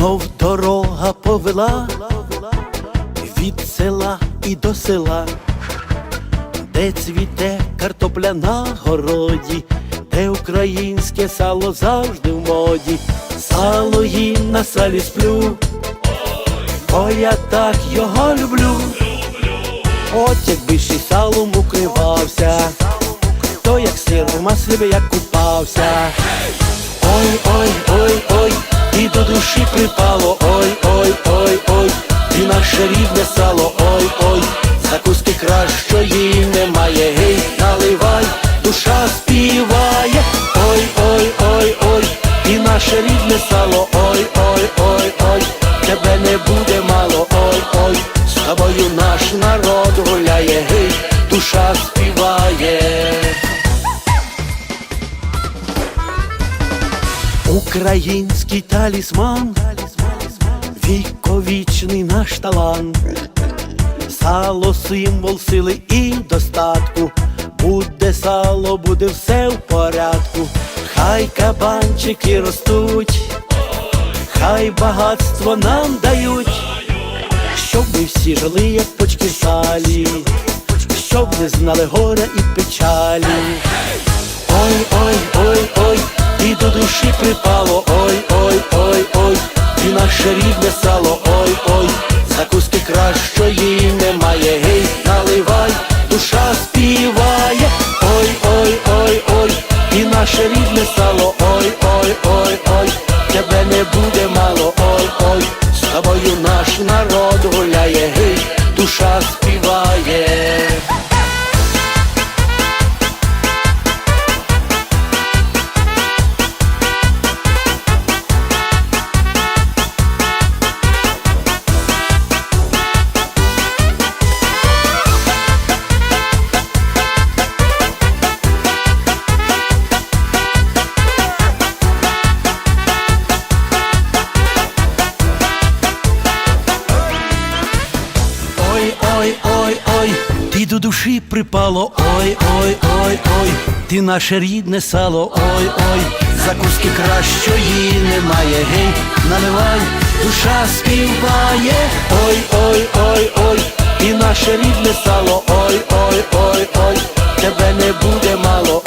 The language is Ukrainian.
Знов дорога повела від села і до села, де цвіте картопля на городі, де українське сало завжди в моді, сало їм на салі сплю, бо я так його люблю. От якби ще салом укривався, то як сир в маслі би я купався. Ой, ой, ой, душі припало, ой, ой, ой, ой, і наше рідне сало, ой, ой, закуски кращої немає, гей, наливай, душа співає, ой, ой, ой, ой, і наше рідне сало, ой, ой, ой, ой, тебе не буде Український талісман, віковічний наш талант, сало символ сили і достатку. Буде сало, буде все в порядку. Хай кабанчики ростуть, хай багатство нам дають, щоб ми всі жили, як почки в салі, щоб не знали горя і печалі. Ой, ой, ой, ой, і до душі припало, ой, ой, ой, ой, і наше рідне сало, ой, ой, закуски кращої немає, гей, наливай, душа співає, ой, ой, ой, ой, і наше рідне сало, ой, ой, ой, ой, тебе не буде мало, ой, ой, з тобою Ой, ой, ой, ой, ти до душі припало, ой, ой, ой, ой, ти наше рідне сало, ой, ой, закуски кращої немає, гей, наливай, душа співає, ой, ой, ой, ой, і наше рідне сало, ой, ой, ой, ой, тебе не буде мало,